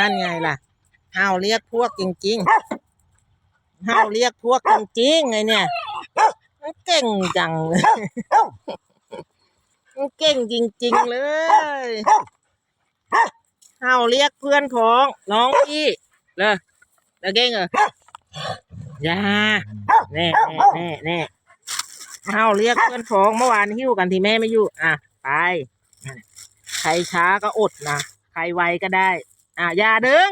นั่นไงล่ะเฮาเรียกพวกจริงๆเฮาเรียกพวกจริงๆไงเนี่ยมันเก่งจังเลยมันเก่งจริง ๆ เลยเฮาเรียกเพื่อนของน้องพี่เลยแล้วเก่งเหรออย่าแน่แน่แน่แน่เฮาเรียกเพื่อนของเมื่อวานหิ้วกันที่แม่ไม่อยู่ อะ ไป ใครช้าก็อดนะ ใครไวก็ได้ อะอย่าดึง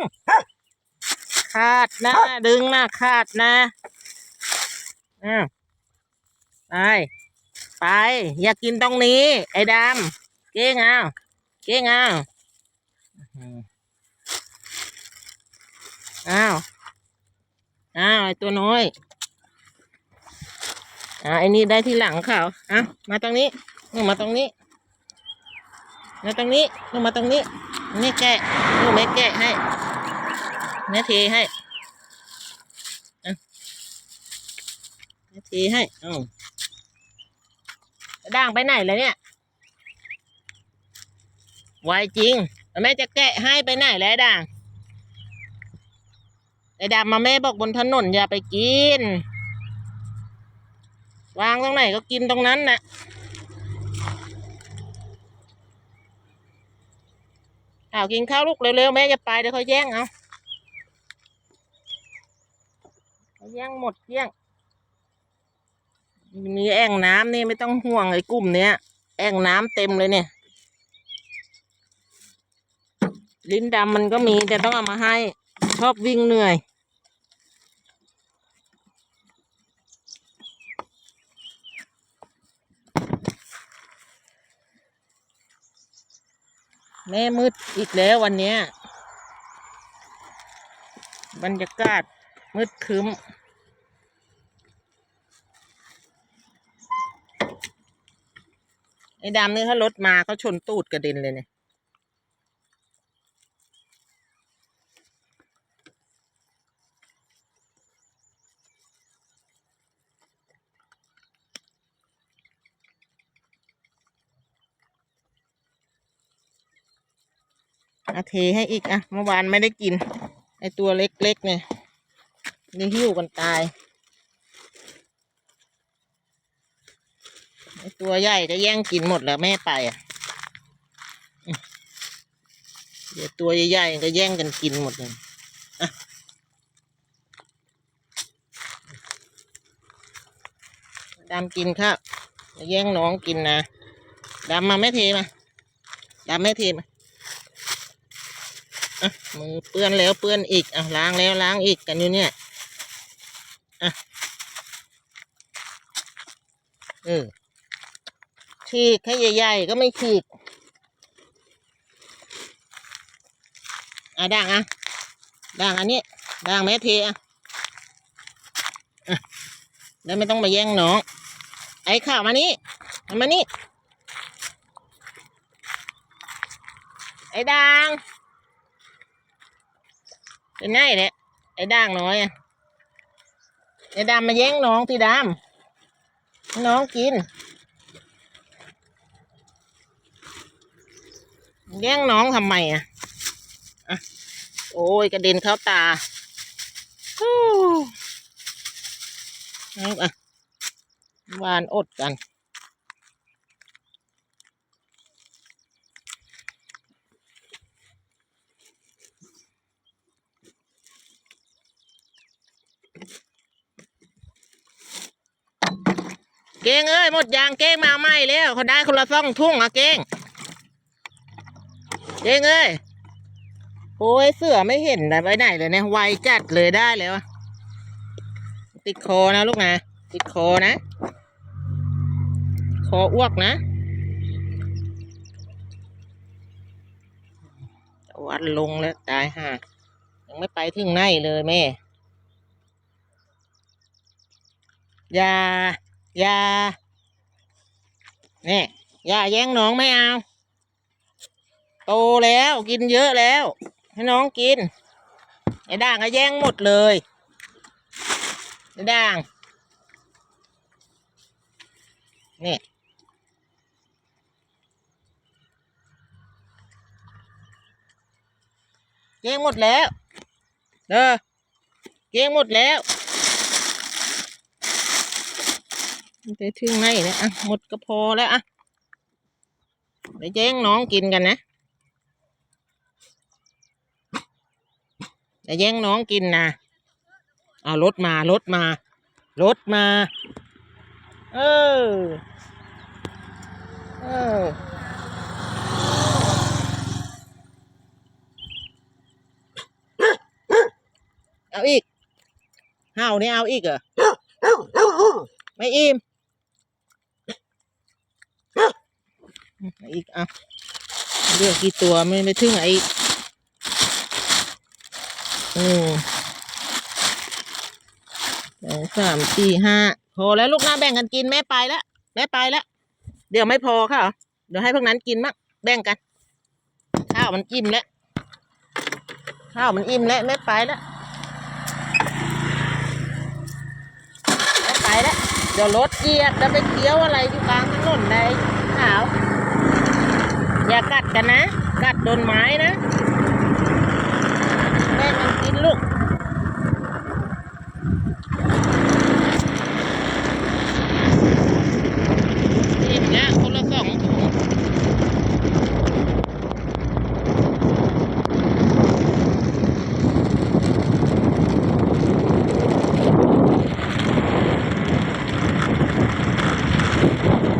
ขาดนะ ดึงนะขาดนะอ่าไปไป อย่ากินตรงนี้ ไอ้ดำเก้งเอาเก้งเอาอื้ออ้าว อ้าวไอ้ตัวน้อย อ่าไอ้นี่ได้ที่หลังเขาอะมาตรงนี้มาตรงนี้ มาตรงนี้มาตรงนี้ นี่แกะลูกแม่แกะให้แม่เทให้แม่เทให้เอาด่างไปไหนเลยเนี่ยไวจริงแม่จะแกะให้ไปไหนแล้วด่างไอ้ดำมาแม่บอกบนถนนอย่าไปกิน วางตรงไหนก็กินตรงนั้นน่ะ อ้าวกินข้าวลูกเร็วๆแม่จะไปเดี๋ยวเขาแย่งเอาเขาแย่งหมดเกลี้ยงมีแอ่งน้ำนี่ไม่ต้องห่วงไอ้กลุ่มเนี้ยแอ่งน้ำเต็มเลยเนี่ย ลิ้นดำมันก็มีแต่ต้องเอามาให้ ชอบวิ่งเหนื่อย แม่มืดอีกแล้ววันนี้ บรรยากาศมืดคืมไอ้ดำนี่ถ้ารถมาเขาชนตูดกระเด็นเลยเนี่ย อาเทให้อีกอะเมื่อวานไม่ได้กิน ไอตัวเล็กๆเนี่ยนี่หิ้วกันตาย ไอตัวใหญ่ก็แย่งกินหมดแล้วแม่ไปอะอืมเดี๋ยวตัวใหญ่ๆก็แย่งกันกินหมดเลยดำกินครับแย่งน้องกินนะดำมาแม่เทมาดำแม่เทมา อะมือเปื้อนแล้วเปื้อนอีกอะล้างแล้วล้างอีกกันอยู่เนี่ยอะเออฉีกให้ใหญ่ๆก็ไม่ฉีกอะด่างอะด่างอันนี้ด่างแม่เทอะแล้วไม่ต้องมาแย่งน้อง ไอ้ข่าวมานี่มานี่ไอ้ด่าง เป็นไงเนี่ยไอ้ด่างน้อยอะไอ้ดำมาแย่งน้องที่ดำให้น้องกิน แย่งน้องทำไมอะอะโอ้ยกระเด็นเข้าตาฮู้เอาอะวานอดกัน เก้งเอ้ยหมดยางเก้งมาไม่แล้วเขาได้คนละซ่องทุ่งอะเก้งเก้งเอ้ยโอ้ยเสือไม่เห็นไปไหนเลยเนี่ยไวจัดเลยได้เลยวะติดคอนะลูกนะติดคอนะ คออ้วกนะวันลงแล้วตายห่ายังไม่ไปถึงไหนเลยแม่ยา อย่านี่ยอย่าแย่งน้องไม่เอา โตแล้วกินเยอะแล้ว ให้น้องกิน ไอ้ด่างก็แย่งหมดเลย ไอ้ด่าง นี่เก้งหมดแล้ว เออเก้งหมดแล้ว มันจะถึงไหนเนี่ยอะหมดก็พอแล้วอะไปแจ้งน้องกินกันนะจะแย่งน้องกินนะเอารถมารถมารถมา เออเออเอาอีกเห่านี่เอาอีกเหรอไม่อิ่ม อีกเอาเลือกกี่ตัวไม่ไม่ถึงไอ้อืมสองสามสี่ห้าพอแล้วลูกหน้าแบ่งกันกินแม่ไปแล้วแม่ไปแล้วเดี๋ยวไม่พอค่ะ เดี๋ยวให้พวกนั้นกินมั้งแบ่งกัน ข้าวมันอิ่มแล้วข้าวมันอิ่มแล้วแม่ไปแล้วไปแล้วเดี๋ยวรถเหยียบจะไปเคี้ยวอะไรที่กลางถนนในขาว อย่ากัดกันนะ กัดโดนไม้นะ